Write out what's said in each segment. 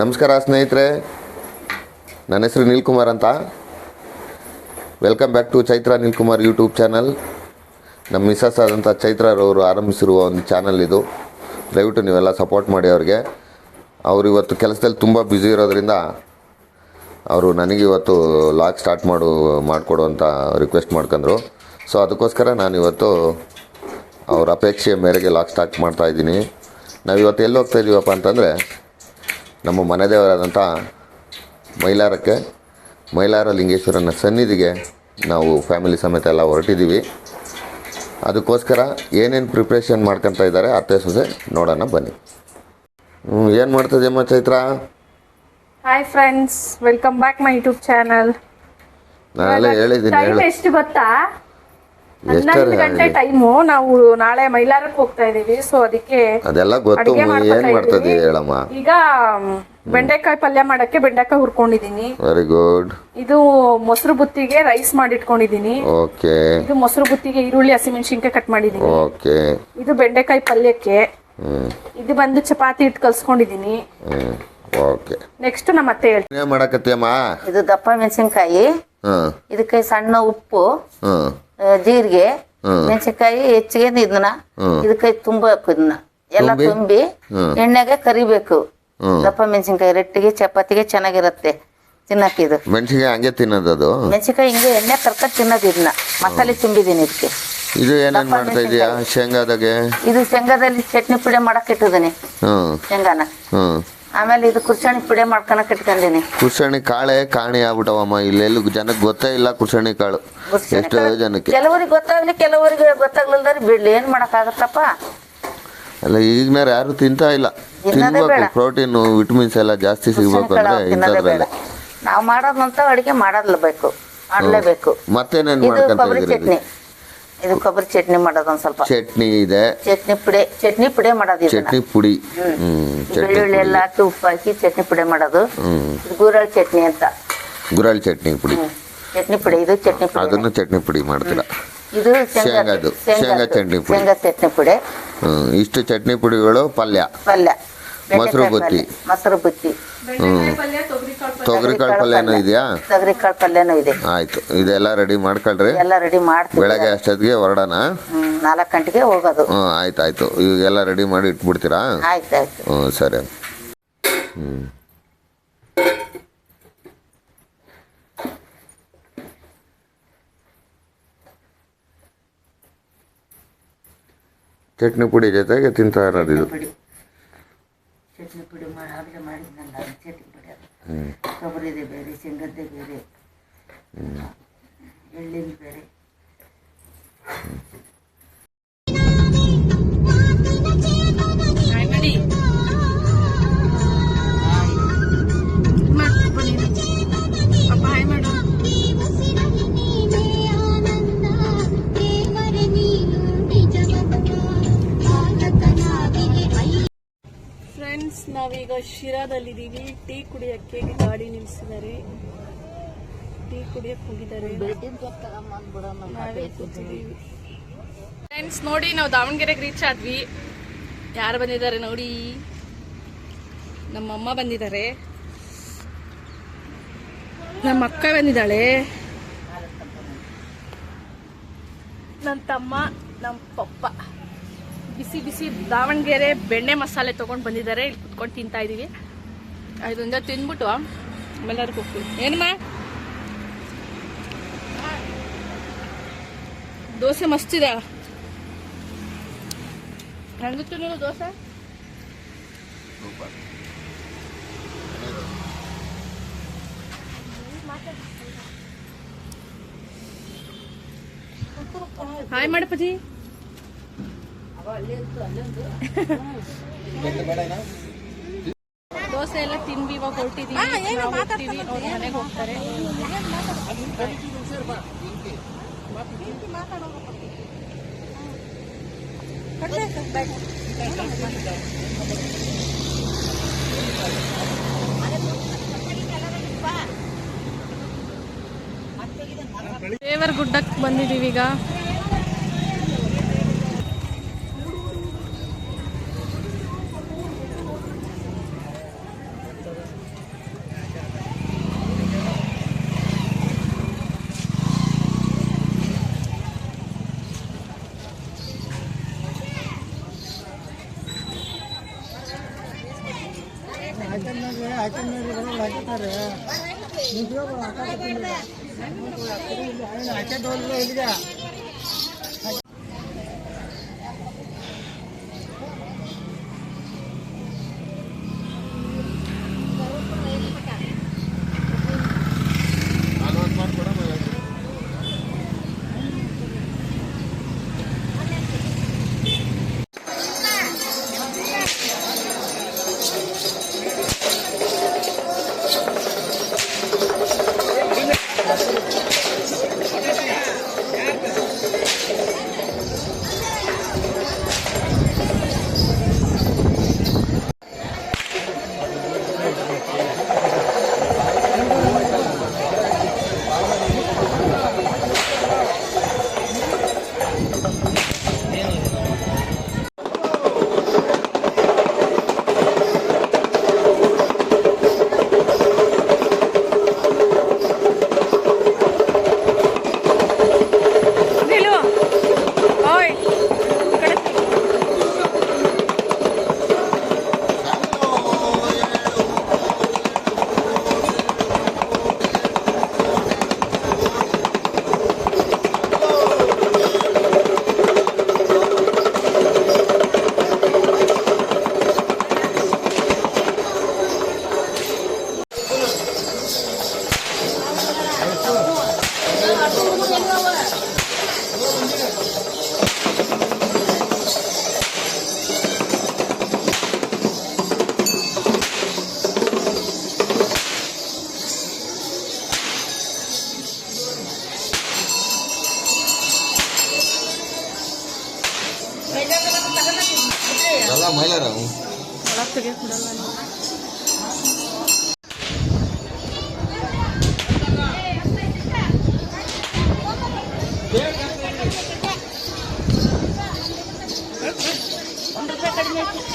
ನಮಸ್ಕಾರ ಸ್ನೇಹಿತರೆ. ನನ್ನ ಹೆಸರು ನಿಲ್ಕುಮಾರ್ ಅಂತ. Welcome back to Chaitra Nilkumar YouTube channel ನಮ್ಮ ಮಿಸಸ್ ಆದಂಥ ಚೈತ್ರರವರು ಆರಂಭಿಸಿರುವ ಒಂದು ಚಾನಲ್ ಇದು. ದಯವಿಟ್ಟು ನೀವೆಲ್ಲ ಸಪೋರ್ಟ್ ಮಾಡಿ ಅವ್ರಿಗೆ. ಅವರು ಇವತ್ತು ಕೆಲಸದಲ್ಲಿ ತುಂಬ ಬ್ಯುಸಿ ಇರೋದ್ರಿಂದ ಅವರು ನನಗೆ ಇವತ್ತು ಲಾಗ್ ಸ್ಟಾರ್ಟ್ ಮಾಡು ಮಾಡಿಕೊಡು ಅಂತ ರಿಕ್ವೆಸ್ಟ್ ಮಾಡ್ಕೊಂಡ್ರು ಸೊ ಅದಕ್ಕೋಸ್ಕರ ನಾನು ಇವತ್ತು ಅವ್ರ ಅಪೇಕ್ಷೆಯ ಮೇರೆಗೆ ಲಾಗ್ ಸ್ಟಾರ್ಟ್ ಮಾಡ್ತಾ ಇದ್ದೀನಿ. ನಾವು ಇವತ್ತು ಎಲ್ಲಿ ಹೋಗ್ತಾ ಇದ್ದೀವಪ್ಪ ಅಂತಂದರೆ ನಮ್ಮ ಮನೆದೇವರಾದಂಥ ಮೈಲಾರಕ್ಕೆ ಮೈಲಾರ ಲಿಂಗೇಶ್ವರನ ಸನ್ನಿಧಿಗೆ ನಾವು ಫ್ಯಾಮಿಲಿ ಸಮೇತ ಎಲ್ಲ ಹೊರಟಿದ್ದೀವಿ. ಅದಕ್ಕೋಸ್ಕರ ಏನೇನು ಪ್ರಿಪ್ರೇಷನ್ ಮಾಡ್ಕೊತಾ ಇದ್ದಾರೆ ಅತ್ತೆ ಸೊಸೆ ನೋಡೋಣ ಬನ್ನಿ. ಏನು ಅಮ್ಮ Chaitra? Hi friends welcome back my YouTube channel ನಾನೆಲ್ಲ ಹೇಳಿದ್ದೀನಿ ಎಷ್ಟು ಗೊತ್ತಾ? ಹನ್ನೊಂದು ಗಂಟೆ ಟೈಮು ನಾವು ನಾಳೆ ಮೈಲಾರಕ್ಕೆ ಹೋಗ್ತಾ ಇದೀವಿ ಸೊ ಅದಕ್ಕೆ ಅದೆಲ್ಲ ಗೊತ್ತು ಅಡ್ಗೆ ಏನು ಮಾಡ್ಕೊತಾ ಮಾಡ್ತದೆ ಇದೀವಿ. ಹೇಳಮ್ಮ? ಈಗ ಬೆಂಡೆಕಾಯಿ ಪಲ್ಯ ಮಾಡಕ್ಕೆ ಬೆಂಡೆಕಾಯಿ ಹುರ್ಕೊಂಡಿದೀನಿ ವೆರಿ ಗುಡ್ ಇದು ಮೊಸರು ಬುತ್ತಿಗೆ ರೈಸ್ ಮಾಡಿಟ್ಕೊಂಡಿದೀನಿ ಓಕೆ ಇದು ಮೊಸರು ಬುತ್ತಿಗೆ ಈರುಳ್ಳಿ ಹಸಿಮೆಣಸಿನ್ಕಾಯಿ ಕಟ್ ಮಾಡಿದೀನಿ ಓಕೆ ಇದು ಬೆಂಡೆಕಾಯಿ ಪಲ್ಯಕ್ಕೆ. ಇದು ಬಂದು ಚಪಾತಿ ಇಟ್ಟು ಕಲ್ಸ್ಕೊಂಡಿದೀನಿ ಓಕೆ ನೆಕ್ಸ್ಟ್ ನಮ್ಮ ಅತ್ತೆ ಹೇಳ್ತೀನಿ ಏನ್ ಮಾಡಕತ್ತೀಯಮ್ಮ? ಇದು ದಪ್ಪ ಮೆಣಸಿನ್ಕಾಯಿ. ಹಾಂ ಇದಕ್ಕೆ ಸಣ್ಣ ಉಪ್ಪು. ಜೀರಿಗೆ ಮೆಣಸಿನಕಾಯಿ ಹೆಚ್ಚಿಗೆ ಇದನ್ನ. ಇದಕ್ಕೆ ತುಂಬಬೇಕು ಇದನ್ನ ಎಲ್ಲ ತುಂಬಿ? ಎಣ್ಣೆಗೆ ಕರಿಬೇಕು. ದಪ್ಪ ಮೆಣಸಿನಕಾಯಿ ರೊಟ್ಟಿಗೆ ಚಪಾತಿಗೆ ಚೆನ್ನಾಗಿರುತ್ತೆ ತಿನ್ನಕ್ಕೆ ಇದು ಮೆಣಸಿನಕಾಯಿ ಹಂಗೆ ತಿನ್ನೋದು ಅದು? ಮೆಣಸಿನಕಾಯಿ ಹಿಂಗೆ ಎಣ್ಣೆ ಕರ್ಕೊಂಡು ತಿನ್ನೋದು ಇದನ್ನ ಮಸಾಲೆ ತುಂಬಿದ್ದೀನಿ ಇದಕ್ಕೆ. ಇದು ಏನೇನು ಮಾಡ್ತಾ ಇದೀಯಾ ಶೇಂಗಾದಾಗೆ? ಇದು ಶೇಂಗಾದಲ್ಲಿ ಚಟ್ನಿ ಪುಡಿ ಮಾಡಕ್ಕೆ ಇಟ್ಟಿದ್ದೀನಿ. ಶೇಂಗಾನ. ಹ್ಮ್ ಆಮೇಲೆ ಇದು ಪುಡಿ ಮಾಡ್ಕೊಳಕ್ ಇಟ್ಕೊಂಡಿನಿ ಕುರ್ಸಣಿ ಕಾಳೆ ಕಾಣಿ ಆಗ್ಬಿಟ್ಟವಮ್ಮ ಇಲ್ಲೆಲ್ಲೂ ಜನಕ್ಕೆ ಗೊತ್ತೇ ಇಲ್ಲ ಕುರ್ಸಣಿ ಕಾಳು. ಎಷ್ಟೋ ಜನಕ್ಕೆ. ಕೆಲವರಿಗೆ ಗೊತ್ತಾಗ್ಲಿ ಕೆಲವರಿಗೆ ಗೊತ್ತಾಗ್ಲಿಲ್ದಾರಿ ಬಿಡ್ಲಿ ಏನ್ ಮಾಡಕ್ಕಾಗತ್ತಪ್ಪ? ಅಲ್ಲ ಈಗಿನವ್ರು ಯಾರು ತಿಂತಾ ಇಲ್ಲ. ತಿನ್ನೋದೇ ತಿನ್ಬೇಕು ಬೇಡ. ಪ್ರೋಟೀನು ವಿಟಮಿನ್ಸ್ ಎಲ್ಲ ಜಾಸ್ತಿ ಸಿಗ್ಬೇಕು ಅಂದ್ರೆ ತಿನ್ನೋದೇ ಬೇಡ. ಇಂಥದ್ರಲ್ಲೇ. ನಾವು ಮಾಡೋದಂತ ಅಡಿಗೆ ಮಾಡಲೇಬೇಕು. ಮಾಡ್ಲೇಬೇಕು ಮತ್ತೇನೇನು ಇದು ಮಾಡ್ಕೊಂತ ಕೊಬ್ಬರಿ ಇದ್ದೀರಿ ಚಟ್ನಿ. ಇದು ಕೊಬ್ಬರಿ ಚಟ್ನಿ ಮಾಡೋದು ಒಂದ್ ಸ್ವಲ್ಪ. ಚಟ್ನಿ ಇದೆ. ಚಟ್ನಿ ಪುಡಿ ಚಟ್ನಿ ಪುಡಿ ಮಾಡೋದು ಇದನ್ನ. ಚಟ್ನಿ ಪುಡಿ. ಹ್ಮ್. ಚಟ್ನಿ ಬೆಳ್ಳುಳ್ಳಿ ಎಲ್ಲ ಹಾಕಿ ಉಪ್ಪು ಹಾಕಿ ಚಟ್ನಿ ಪುಡಿ ಮಾಡೋದು. ಹ್ಮ್. ಇದು ಗೂರಳ್ ಚಟ್ನಿ ಅಂತ. ಗುರಾಳ್ ಚಟ್ನಿ ಪುಡಿ. ಹ್ಮ್. ಚಟ್ನಿ ಪುಡಿ ಇದು ಚಟ್ನಿ ಪುಡಿ. ಅದನ್ನು ಚಟ್ನಿ ಪುಡಿ ಮಾಡ್ತೀರಾ? ಇದು ಶೇಂಗಾ ಶೇಂಗಾದು. ಶೇಂಗಾ ಚಟ್ನಿ ಪುಡಿ. ಶೇಂಗಾ ಚಟ್ನಿ ಪುಡಿ. ಹ್ಮ್ ಇಷ್ಟು ಚಟ್ನಿ ಪುಡಿಗಳು ಪಲ್ಯ. ಪಲ್ಯ. ಮೊಸರು ಬೆಂಡೆಕಾಯಿ ಬುತ್ತಿ. ಪಲ್ಯ, ಮೊಸರು ಬುತ್ತಿ. ಬೆಂಡೆಕಾಯಿ ಕಾಳು ಪಲ್ಯನೂ ಇದೆಯಾ? ತೊಗರಿಕಾಳು ಪಲ್ಯನೂ ಇದೆ. ಆಯ್ತು. ಇದೆಲ್ಲ ರೆಡಿ ಮಾಡ್ಕೊಳ್ರಿ. ಎಲ್ಲ ರೆಡಿ ಮಾಡಿ ಬೆಳಗ್ಗೆ ಅಷ್ಟೊತ್ತಿಗೆ ಹೊರಡೋಣ? ನಾಲ್ಕು ಗಂಟೆಗೆ ಹೋಗೋದು. ಹ್ಞೂ ಆಯ್ತು ಆಯ್ತು. ಇವಾಗೆಲ್ಲ ರೆಡಿ ಮಾಡಿ ಇಟ್ಬಿಡ್ತೀರಾ? ಆಯ್ತು ಹ್ಞೂ ಸರಿ. ಹ್ಞೂ ಚಟ್ನಿ ಪುಡಿ ಜೊತೆಗೆ ತಿಂತಾ ಇರೋದು ಇದು. ಚಟ್ನಿ ಪುಡಿ ಮಾಡಿ ಆಗಲೇ ಮಾಡಿದ್ನಲ್ಲ ಅದು ಚಟ್ನಿ ಪುಡಿ ಅದು. ಕೊಬ್ಬರಿದೆ ಬೇರೆ ಶೇಂಗದ್ದೆ ಬೇರೆ ಎಳ್ಳಿಂದು ಬೇರೆ. ನಾವೀಗ ಶಿರಾದಲ್ಲಿದ್ದೀವಿ. ಟೀ ಕುಡಿಯಕ್ಕೆ ಗಾಡಿ ನಿಲ್ಸಿದ್ದಾರೆ. ಟೀ ಕುಡಿಯಕ್ಕೆ ಹೋಗಿದ್ದಾರೆ. ಫ್ರೆಂಡ್ಸ್ ನೋಡಿ, ನಾವು ದಾವಣಗೆರೆಗೆ ರೀಚ್ ಆದ್ವಿ. ಯಾರು ಬಂದಿದ್ದಾರೆ ನೋಡಿ? ನಮ್ಮ ಅಮ್ಮ ಬಂದಿದ್ದಾರೆ. ನಮ್ಮ ಅಕ್ಕ ಬಂದಿದ್ದಾಳೆ. ನನ್ನ ತಮ್ಮ, ನಮ್ಮ ಪಪ್ಪ. ಬಿಸಿ ಬಿಸಿ ದಾವಣಗೆರೆ ಬೆಣ್ಣೆ ಮಸಾಲೆ ತೊಗೊಂಡು ಬಂದಿದ್ದಾರೆ. ಇಲ್ಲಿ ಕುತ್ಕೊಂಡು ತಿಂತಾ ಇದ್ದೀವಿ ಇದೊಂದ ತಿಂದ್ಬಿಟ್ಟು ಆಮೇಲೆ ಹೋಗ್ತೀವಿ ಏನಮ್ಮ? ದೋಸೆ ಮಸ್ತಿದೆ ಹೆಂಗಿತ್ತು ನೀವು ದೋಸೆ? ಹಾಯ್ ಮಾಡಪ್ಪಜಿ ದೋಸೆ ಎಲ್ಲ ತಿಂದ್ವಿ ಇವಾಗ ಹೊರಟಿದೀವಿ. ಹೋಗ್ತೀವಿ ಅವ್ರ ಮನೆಗೆ ಹೋಗ್ತಾರೆ. ದೇವರ ಗುಡ್ಡಕ್ಕೆ ಬಂದಿದ್ದೀವಿ ಈಗ. నీట్గా ಮಾಡಿಲ್ಲ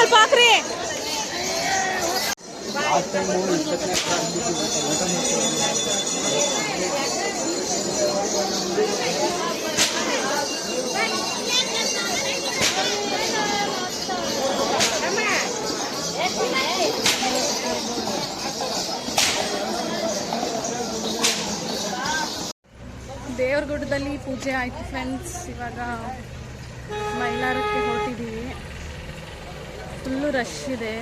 ಸ್ವಲ್ಪ ಹಾಕ್ರಿ. ದೇವ್ರಗುಡ್ಡದಲ್ಲಿ ಪೂಜೆ ಆಯ್ತು ಫ್ರೆಂಡ್ಸ್ ಇವಾಗ ಮೈಲಾರಕ್ಕೆ ಹೊರಟಿದ್ದೀವಿ ಫುಲ್ಲು ರಶ್ ಇದೆ.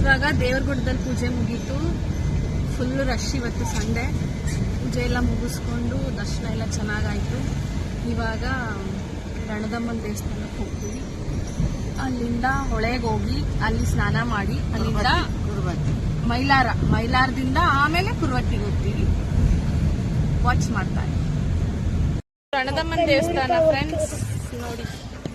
ಇವಾಗ ದೇವ್ರಗುಡ್ಡದಲ್ಲಿ ಪೂಜೆ ಮುಗೀತು. ಫುಲ್ಲು ರಶ್ ಇವತ್ತು ಸಂಡೆ. ಪೂಜೆ ಎಲ್ಲ ಮುಗಿಸ್ಕೊಂಡು ದರ್ಶನ ಎಲ್ಲ ಚೆನ್ನಾಗಾಯಿತು. ಇವಾಗ ರಣದಮ್ಮನ ದೇವಸ್ಥಾನಕ್ಕೆ ಹೋಗ್ತೀವಿ. ಅಲ್ಲಿಂದ ಹೊಳೆಗೆ ಹೋಗಿ ಅಲ್ಲಿ ಸ್ನಾನ ಮಾಡಿ ಅಲ್ಲಿಂದ ಮೈಲಾರ ಮೈಲಾರದಿಂದ ಆಮೇಲೆ ಕುರುವಟ್ಟಿಗೆ ಹೋಗ್ತೀವಿ. ವಾಚ್ ಮಾಡ್ತಾರೆ. ರಣದಮ್ಮನ ದೇವಸ್ಥಾನ ಫ್ರೆಂಡ್ಸ್ ನೋಡಿ.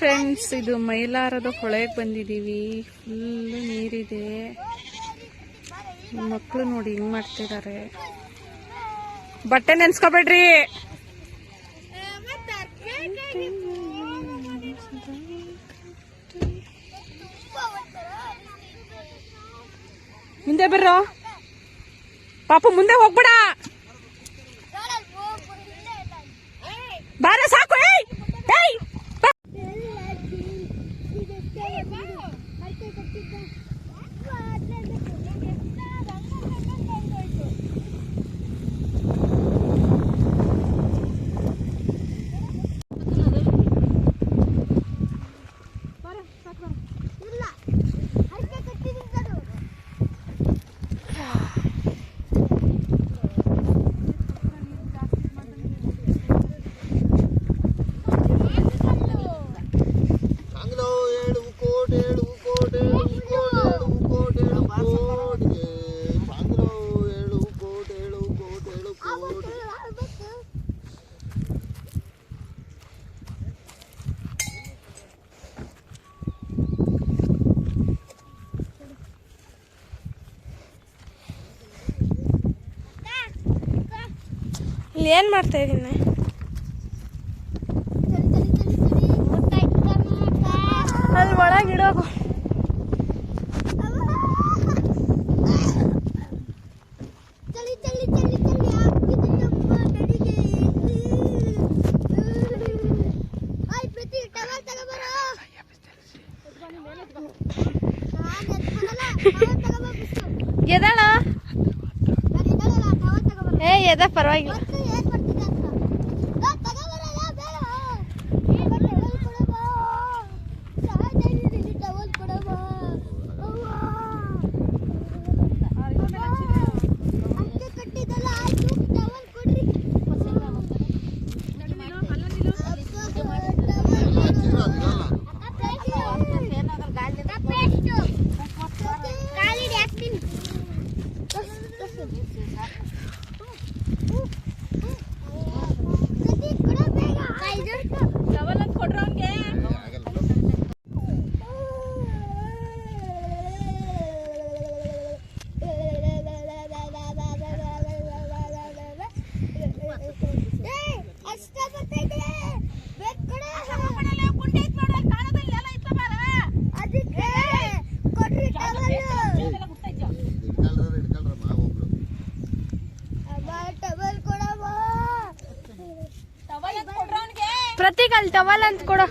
ಫ್ರೆಂಡ್ಸ್ ಇದು ಮೈಲಾರದ ಹೊಳೆಗೆ ಬಂದಿದ್ದೀವಿ. ಫುಲ್ ನೀರಿದೆ. ಮಕ್ಕಳು ನೋಡಿ ಹಿಂಗೆ ಮಾಡ್ತಿದ್ದಾರೆ ಬಟ್ಟೆ ನೆನ್ಸ್ಕೊಬೇಡ್ರಿ. ಮುಂದೆ ಬರ್ರೋ. ಪಾಪ ಮುಂದೆ ಹೋಗ್ಬೇಡ. ಬಾರ ಏನು ಮಾಡ್ತಾಯಿದ್ದೀನಿ ಅಲ್ಲಿ ಒಳಗಿಡೋಗು ಎದಳ ಏ ಎದ ಪರವಾಗಿಲ್ಲ. ಟವಲ್ ಅಂತ ಕೊಡ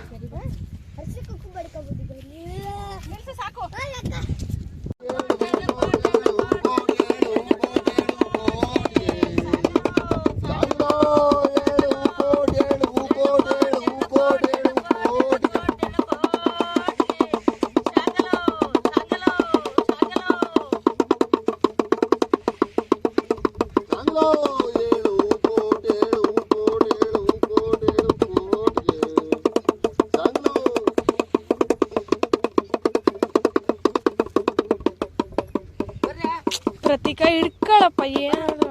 ಕೃತಿಕ ಹಿಡ್ಕೊಳಪ್ಪ ಏನು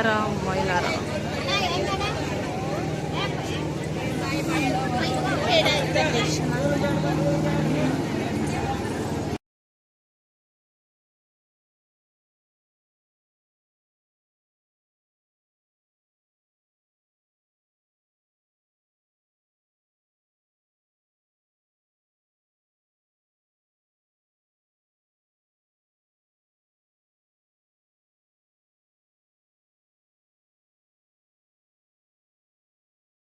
পুরুষারা মহিলারা